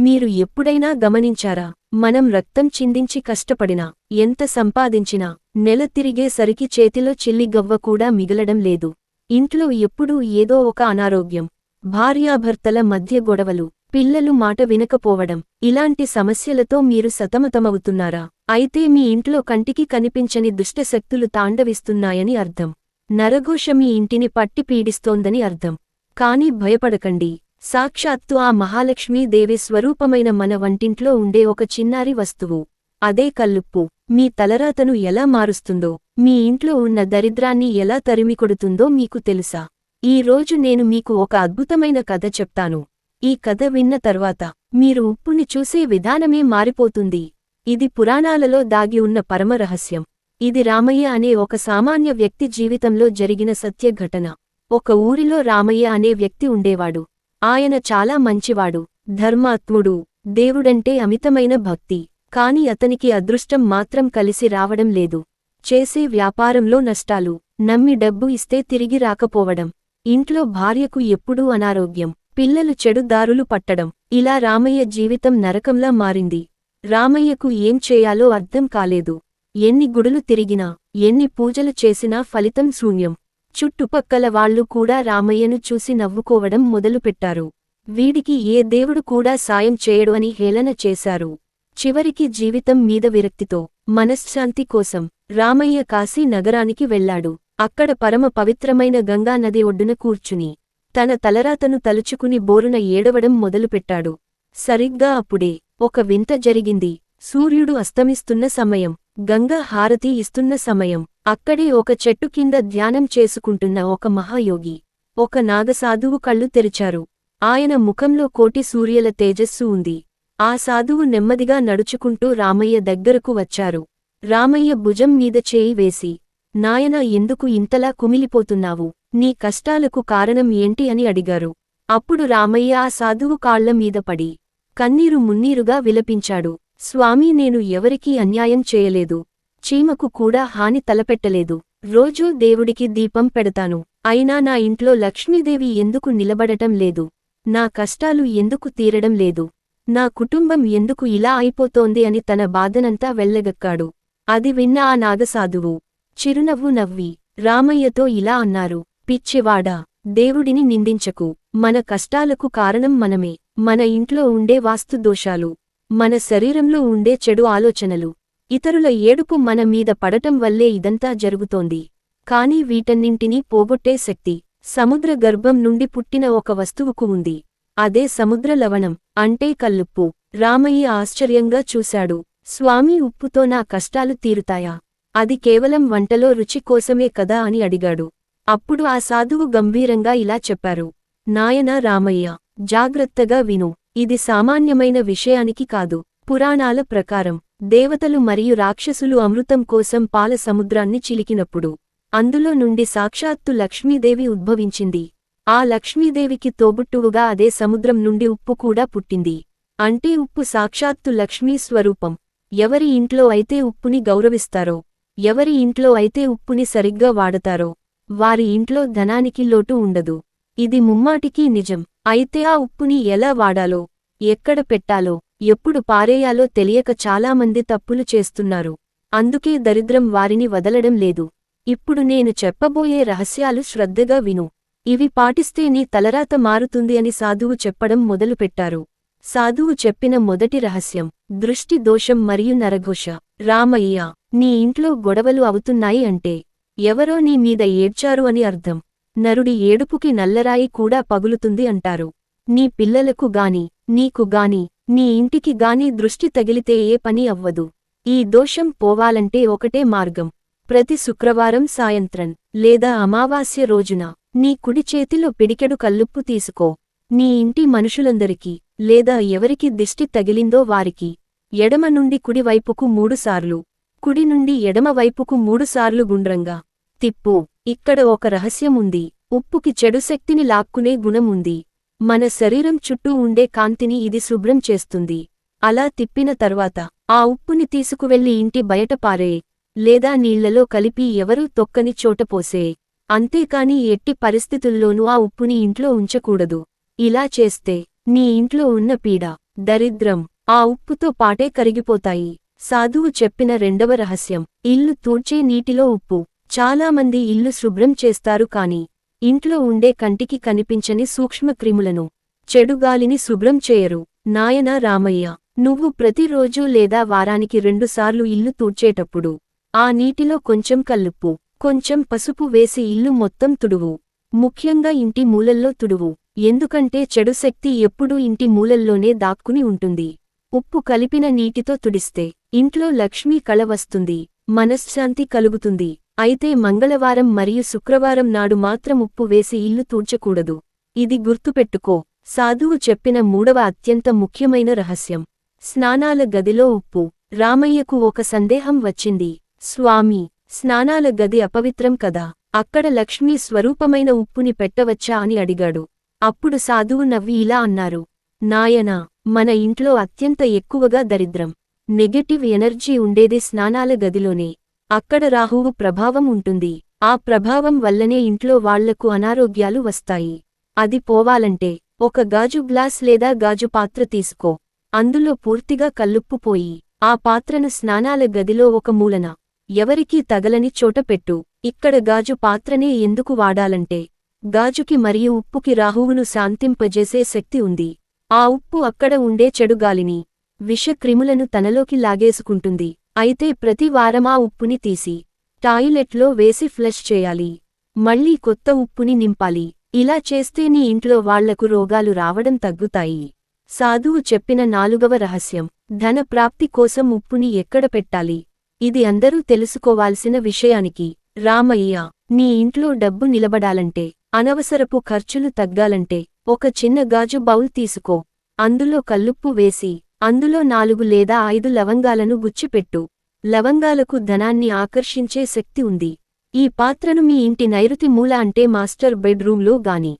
మీరు ఎప్పుడైనా గమనించారా? మనం రక్తం చిందించి కష్టపడినా ఎంత సంపాదించినా నెల తిరిగేసరికి చేతిలో చిల్లిగవ్వ కూడా మిగలడం లేదు. ఇంట్లో ఎప్పుడూ ఏదో ఒక అనారోగ్యం భార్యాభర్తల మధ్య గొడవలు పిల్లలు మాట వినకపోవడం ఇలాంటి సమస్యలతో మీరు సతమతమవుతున్నారా? అయితే మీ ఇంట్లో కంటికి కనిపించని దుష్టశక్తులు తాండవిస్తున్నాయని అర్థం. నరఘోష మీ ఇంటిని పట్టి పీడిస్తోందని అర్థం. కాని భయపడకండి. సాక్షాత్తు ఆ మహాలక్ష్మీదేవి స్వరూపమైన మన వంటింట్లో ఉండే ఒక చిన్నారి వస్తువు. అదే కల్లుప్పు. మీ తలరాతను ఎలా మారుస్తుందో మీ ఇంట్లో ఉన్న దరిద్రాన్ని ఎలా తరిమికొడుతుందో మీకు తెలుసా? ఈ రోజు నేను మీకు ఒక అద్భుతమైన కథ చెప్తాను. ఈ కథ విన్న తర్వాత మీరు ఉప్పుని చూసే విధానమే మారిపోతుంది. ఇది పురాణాలలో దాగి ఉన్న పరమరహస్యం ఇది రామయ్య అనే ఒక సామాన్య వ్యక్తి జీవితంలో జరిగిన సత్య ఘటన ఒక ఊరిలో రామయ్య అనే వ్యక్తి ఉండేవాడు. ఆయన చాలా మంచివాడు ధర్మాత్ముడు దేవుడంటే అమితమైన భక్తి. కాని అతనికి అదృష్టం మాత్రం కలిసి రావడం లేదు. చేసే వ్యాపారంలో నష్టాలు నమ్మి డబ్బు ఇస్తే తిరిగి రాకపోవడం. ఇంట్లో భార్యకు ఎప్పుడూ అనారోగ్యం పిల్లలు చెడు దారులు పట్టడం. ఇలా రామయ్య జీవితం నరకంలా మారింది. రామయ్యకు ఏం చేయాలో అర్థం కాలేదు. ఎన్ని గుడులు తిరిగినా ఎన్ని పూజలు చేసినా ఫలితం శూన్యం. చుట్టుపక్కల వాళ్ళు కూడా రామయ్యను చూసి నవ్వుకోవడం మొదలుపెట్టారు. వీడికి ఏ దేవుడు కూడా సాయం చేయడు అని హేళన చేశారు. చివరికి జీవితం మీద విరక్తితో మనశ్శాంతి కోసం రామయ్య కాశీ నగరానికి వెళ్ళాడు అక్కడ పరమ పవిత్రమైన గంగానది ఒడ్డున కూర్చుని తన తలరాతను తలుచుకుని బోరున ఏడవడం మొదలుపెట్టాడు. సరిగ్గా అప్పుడే ఒక వింత జరిగింది. సూర్యుడు అస్తమిస్తున్న సమయం. గంగ హారతి ఇస్తున్న సమయం. అక్కడే ఒక చెట్టు కింద ధ్యానం చేసుకుంటున్న ఒక మహాయోగి ఒక నాగసాధువు కళ్ళు తెరిచారు. ఆయన ముఖంలో కోటి సూర్యల తేజస్సు ఉంది. ఆ సాధువు నెమ్మదిగా నడుచుకుంటూ రామయ్య దగ్గరకు వచ్చారు. రామయ్య భుజం మీద చేయి వేసి నాయనా ఎందుకు ఇంతలా కుమిలిపోతున్నావు? నీ కష్టాలకు కారణం ఏంటి? అని అడిగారు. అప్పుడు రామయ్య ఆ సాధువు కాళ్ళ మీద పడి కన్నీరు మున్నీరుగా విలపించాడు. స్వామీ నేను ఎవరికీ అన్యాయం చేయలేదు చీమకు కూడా హాని తలపెట్టలేదు. రోజూ దేవుడికి దీపం పెడతాను. అయినా నా ఇంట్లో లక్ష్మీదేవి ఎందుకు నిలబడటం లేదు? నా కష్టాలు ఎందుకు తీరడం లేదు? నా కుటుంబం ఎందుకు ఇలా అయిపోతోంది అని తన బాధనంతా వెళ్ళగక్కాడు అది విన్న ఆ నాగసాధువు చిరునవ్వు నవ్వి రామయ్యతో ఇలా అన్నారు పిచ్చివాడా దేవుడిని నిందించకు. మన కష్టాలకు కారణం మనమే. మన ఇంట్లో ఉండే వాస్తు దోషాలు మన శరీరంలో ఉండే చెడు ఆలోచనలు ఇతరుల ఏడుపు మన మీద పడటం వల్లే ఇదంతా జరుగుతోంది. కాని వీటన్నింటినీ పోగొట్టే శక్తి సముద్ర గర్భం నుండి పుట్టిన ఒక వస్తువుకు ఉంది. అదే సముద్ర లవణం అంటే కల్లుప్పు. రామయ్య ఆశ్చర్యంగా చూశాడు. స్వామీ ఉప్పుతో నా కష్టాలు తీరుతాయా? అది కేవలం వంటలో రుచి కోసమే కదా అని అడిగాడు. అప్పుడు ఆ సాధువు గంభీరంగా ఇలా చెప్పారు. నాయనా రామయ్య జాగ్రత్తగా విను. ఇది సామాన్యమైన విషయానికి కాదు. పురాణాల ప్రకారం దేవతలు మరియు రాక్షసులు అమృతం కోసం పాల సముద్రాన్ని చిలికినప్పుడు అందులో నుండి సాక్షాత్తు లక్ష్మీదేవి ఉద్భవించింది. ఆ లక్ష్మీదేవికి తోబుట్టువుగా అదే సముద్రం నుండి ఉప్పు కూడా పుట్టింది. అంటే ఉప్పు సాక్షాత్తు లక్ష్మీ స్వరూపం. ఎవరి ఇంట్లో అయితే ఉప్పుని గౌరవిస్తారో ఎవరి ఇంట్లో అయితే ఉప్పుని సరిగ్గా వాడతారో వారి ఇంట్లో ధనానికి లోటు ఉండదు. ఇది ముమ్మాటికీ నిజం. అయితే ఆ ఉప్పుని ఎలా వాడాలో ఎక్కడ పెట్టాలో ఎప్పుడు పారేయాలో తెలియక చాలామంది తప్పులు చేస్తున్నారు. అందుకే దరిద్రం వారిని వదలడం లేదు. ఇప్పుడు నేను చెప్పబోయే రహస్యాలు శ్రద్ధగా విను. ఇవి పాటిస్తే నీ తలరాత మారుతుంది అని సాధువు చెప్పడం మొదలుపెట్టారు. సాధువు చెప్పిన మొదటి రహస్యం దృష్టి దోషం మరియు నరఘోష. రామయ్య నీ ఇంట్లో గొడవలు అవుతున్నాయి అంటే ఎవరో నీ మీద ఏడ్చారు అని అర్థం. నరుడి ఏడుపుకి నల్లరాయి కూడా పగులుతుంది అంటారు. నీ పిల్లలకు గాని నీకు గాని నీ ఇంటికి గాని దృష్టి తగిలితే ఏ పని అవ్వదు. ఈ దోషం పోవాలంటే ఒకటే మార్గం. ప్రతి శుక్రవారం సాయంత్రం లేదా అమావాస్య రోజున నీ కుడి చేతిలో పిడికెడు కల్లుప్పు తీసుకో. నీ ఇంటి మనుషులందరికీ లేదా ఎవరికి దిష్టి తగిలిందో వారికి ఎడమ నుండి కుడివైపుకు మూడుసార్లు కుడి నుండి ఎడమవైపుకు మూడుసార్లు గుండ్రంగా తిప్పు. ఇక్కడ ఒక రహస్యం ఉంది ఉప్పుకి చెడు శక్తిని లాక్కునే గుణం ఉంది మన శరీరం చుట్టూ ఉండే కాంతిని ఇది శుభ్రం చేస్తుంది. అలా తిప్పిన తర్వాత ఆ ఉప్పుని తీసుకువెళ్ళి ఇంటి బయట పారే. లేదా నీళ్ళలో కలిపి ఎవరూ తొక్కని చోటపోసే అంతేకాని ఎట్టి పరిస్థితుల్లోనూ ఆ ఉప్పుని ఇంట్లో ఉంచకూడదు. ఇలా చేస్తే నీ ఇంట్లో ఉన్న పీడ దరిద్రం ఆ ఉప్పుతో పాటే కరిగిపోతాయి. సాధువు చెప్పిన రెండవ రహస్యం. ఇల్లు తూడ్చే నీటిలో ఉప్పు. చాలామంది ఇల్లు శుభ్రం చేస్తారు కాని ఇంట్లో ఉండే కంటికి కనిపించని సూక్ష్మక్రిములను చెడుగాలిని శుభ్రం చేయరు. నాయనా రామయ్య నువ్వు ప్రతిరోజూ లేదా వారానికి రెండుసార్లు ఇల్లు తూడ్చేటప్పుడు ఆ నీటిలో కొంచెం కల్లుప్పు కొంచెం పసుపు వేసి ఇల్లు మొత్తం తుడువు. ముఖ్యంగా ఇంటి మూలల్లో తుడువు ఎందుకంటే చెడు శక్తి ఎప్పుడూ ఇంటి మూలల్లోనే దాక్కుని ఉంటుంది. ఉప్పు కలిపిన నీటితో తుడిస్తే ఇంట్లో లక్ష్మీ కళ వస్తుంది మనశ్శాంతి కలుగుతుంది. అయితే మంగళవారం మరియు శుక్రవారం నాడు మాత్రం ఉప్పు వేసి ఇల్లు తూడ్చకూడదు. ఇది గుర్తుపెట్టుకో. సాధువు చెప్పిన మూడవ అత్యంత ముఖ్యమైన రహస్యం. స్నానాల గదిలో ఉప్పు. రామయ్యకు ఒక సందేహం వచ్చింది. స్వామి స్నానాల గది అపవిత్రం కదా. అక్కడ లక్ష్మీ స్వరూపమైన ఉప్పుని పెట్టవచ్చా అని అడిగాడు. అప్పుడు సాధువు నవ్వి ఇలా అన్నారు. నాయనా మన ఇంట్లో అత్యంత ఎక్కువగా దరిద్రం. నెగటివ్ ఎనర్జీ ఉండేది స్నానాల గదిలోనే. అక్కడ రాహువు ప్రభావం ఉంటుంది. ఆ ప్రభావం వల్లనే ఇంట్లో వాళ్ళకు అనారోగ్యాలు వస్తాయి. అది పోవాలంటే ఒక గాజు గ్లాస్ లేదా గాజు పాత్ర తీసుకో. అందులో పూర్తిగా కల్లుప్పుపోయి ఆ పాత్రను స్నానాల గదిలో ఒక మూలన ఎవరికీ తగలని చోట పెట్టు. ఇక్కడ గాజు పాత్రనే ఎందుకు వాడాలంటే గాజుకి మరియు ఉప్పుకి రాహువును శాంతింపజేసే శక్తి ఉంది. ఆ ఉప్పు అక్కడ ఉండే చెడుగాలిని విషక్రిములను తనలోకి లాగేసుకుంటుంది. అయితే ప్రతి వారం ఆ ఉప్పుని తీసి టాయిలెట్లో వేసి ఫ్లష్ చేయాలి. మళ్ళీ కొత్త ఉప్పుని నింపాలి. ఇలా చేస్తే నీ ఇంట్లో వాళ్ళకు రోగాలు రావడం తగ్గుతాయి. సాధువు చెప్పిన నాలుగవ రహస్యం ధన ప్రాప్తి కోసం ఉప్పుని ఎక్కడ పెట్టాలి? ఇది అందరూ తెలుసుకోవాల్సిన విషయానికి రామయ్య నీ ఇంట్లో డబ్బు నిలబడాలంటే అనవసరపు ఖర్చులు తగ్గాలంటే ఒక చిన్న గాజు బౌల్ తీసుకో. అందులో కల్లుప్పు వేసి అందులో నాలుగు లేదా ఐదు లవంగాలను గుచ్చిపెట్టు. లవంగాలకు ధనాన్ని ఆకర్షించే శక్తి ఉంది. ఈ పాత్రను మీ ఇంటి నైరుతి మూల అంటే మాస్టర్ బెడ్రూంలో గాని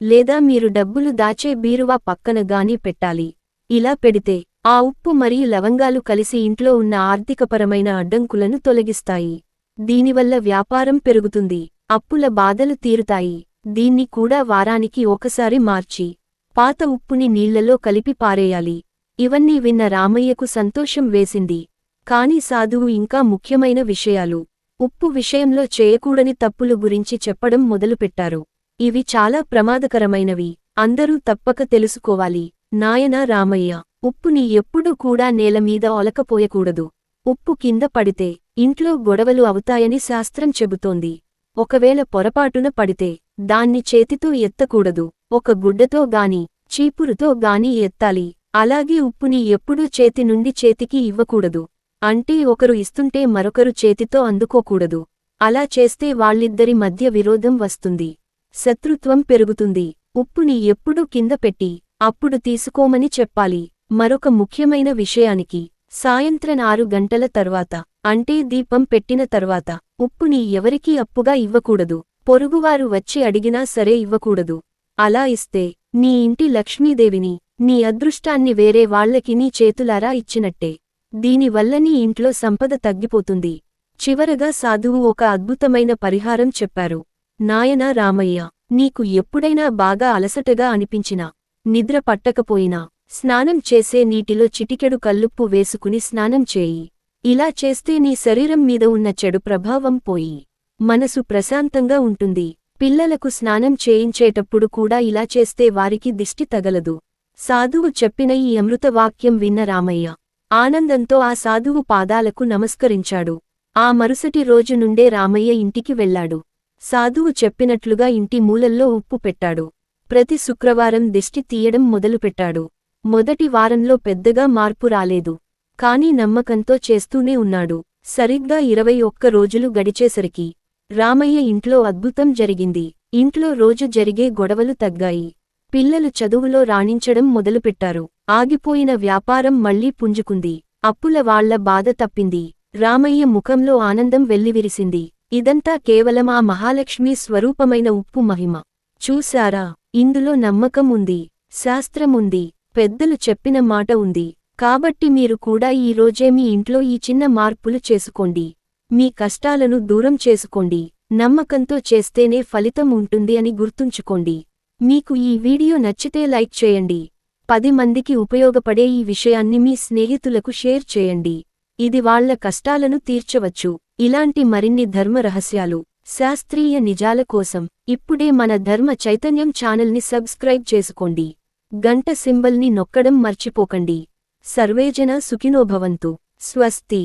లేదా మీరు డబ్బులు దాచే బీరువా పక్కన గాని పెట్టాలి. ఇలా పెడితే ఆ ఉప్పు మరియు లవంగాలు కలిసి ఇంట్లో ఉన్న ఆర్థికపరమైన అడ్డంకులను తొలగిస్తాయి. దీనివల్ల వ్యాపారం పెరుగుతుంది. అప్పుల బాధలు తీరుతాయి. దీన్ని కూడా వారానికి ఒకసారి మార్చి పాత ఉప్పుని నీళ్ళలో కలిపి పారేయాలి. ఇవన్నీ విన్న రామయ్యకు సంతోషం వేసింది. కాని సాధువు ఇంకా ముఖ్యమైన విషయాలు. ఉప్పు విషయంలో చేయకూడని తప్పులు గురించి చెప్పడం మొదలుపెట్టారు. ఇవి చాలా ప్రమాదకరమైనవి. అందరూ తప్పక తెలుసుకోవాలి. నాయనా రామయ్య ఉప్పుని ఎప్పుడూ కూడా నేలమీద ఒలకపోయకూడదు. ఉప్పు కింద పడితే ఇంట్లో గొడవలు అవుతాయని శాస్త్రం చెబుతోంది. ఒకవేళ పొరపాటున పడితే దాన్ని చేతితో ఎత్తకూడదు. ఒక గుడ్డతో గాని చీపురుతో గాని ఎత్తాలి. అలాగే ఉప్పుని ఎప్పుడూ చేతి నుండి చేతికి ఇవ్వకూడదు. అంటే ఒకరు ఇస్తుంటే మరొకరు చేతితో అందుకోకూడదు. అలా చేస్తే వాళ్ళిద్దరి మధ్య విరోధం వస్తుంది. శత్రుత్వం పెరుగుతుంది. ఉప్పుని ఎప్పుడూ కింద పెట్టి అప్పుడు తీసుకోమని చెప్పాలి. మరొక ముఖ్యమైన విషయానికి సాయంత్రం ఆరు గంటల తర్వాత అంటే దీపం పెట్టిన తర్వాత ఉప్పుని ఎవరికీ అప్పుగా ఇవ్వకూడదు. పొరుగువారు వచ్చి అడిగినా సరే ఇవ్వకూడదు. అలా ఇస్తే నీ ఇంటి లక్ష్మీదేవిని నీ అదృష్టాన్ని వేరే వాళ్ళకి నీ చేతులారా ఇచ్చినట్టే. దీనివల్ల నీ ఇంట్లో సంపద తగ్గిపోతుంది. చివరగా సాధువు ఒక అద్భుతమైన పరిహారం చెప్పారు. నాయనా రామయ్య నీకు ఎప్పుడైనా బాగా అలసటగా అనిపించినా నిద్ర పట్టకపోయినా స్నానం చేసే నీటిలో చిటికెడు కల్లుప్పు వేసుకుని స్నానం చేయి. ఇలా చేస్తే నీ శరీరం మీద ఉన్న చెడు ప్రభావం పోయి మనసు ప్రశాంతంగా ఉంటుంది. పిల్లలకు స్నానం చేయించేటప్పుడు కూడా ఇలా చేస్తే వారికి దిష్టి తగలదు. సాధువు చెప్పిన ఈ అమృతవాక్యం విన్న రామయ్య ఆనందంతో ఆ సాధువు పాదాలకు నమస్కరించాడు. ఆ మరుసటి రోజు నుండే రామయ్య ఇంటికి వెళ్ళాడు సాధువు చెప్పినట్లుగా ఇంటి మూలల్లో ఉప్పు పెట్టాడు. ప్రతి శుక్రవారం దిష్టి తీయడం మొదలుపెట్టాడు. మొదటి వారంలో పెద్దగా మార్పు రాలేదు. కాని నమ్మకంతో చేస్తూనే ఉన్నాడు. సరిగ్గా ఇరవై ఒక్క రోజులు గడిచేసరికి రామయ్య ఇంట్లో అద్భుతం జరిగింది. ఇంట్లో రోజు జరిగే గొడవలు తగ్గాయి. పిల్లలు చదువులో రాణించడం మొదలుపెట్టారు. ఆగిపోయిన వ్యాపారం మళ్ళీ పుంజుకుంది. అప్పుల వాళ్ళ బాధ తప్పింది. రామయ్య ముఖంలో ఆనందం వెల్లివిరిసింది. ఇదంతా కేవలం ఆ మహాలక్ష్మి స్వరూపమైన ఉప్పు మహిమ. చూశారా? ఇందులో నమ్మకం ఉంది. శాస్త్రముంది పెద్దలు చెప్పిన మాట ఉంది. కాబట్టి మీరు కూడా ఈ రోజే మీ ఇంట్లో ఈ చిన్న మార్పులు చేసుకోండి. మీ కష్టాలను దూరం చేసుకోండి. నమ్మకంతో చేస్తేనే ఫలితం ఉంటుంది అని గుర్తుంచుకోండి. మీకు ఈ వీడియో నచ్చితే లైక్ చేయండి. పది మందికి ఉపయోగపడే ఈ విషయాన్ని మీ స్నేహితులకు షేర్ చేయండి. ఇది వాళ్ళ కష్టాలను తీర్చవచ్చు. ఇలాంటి మరిన్ని ధర్మ రహస్యాలు శాస్త్రీయ నిజాల కోసం ఇప్పుడే మన ధర్మ చైతన్యం ఛానల్ని సబ్స్క్రైబ్ చేసుకోండి. గంట సింబల్ని నొక్కడం మర్చిపోకండి. సర్వేజన సుఖినోభవంతు. స్వస్తి.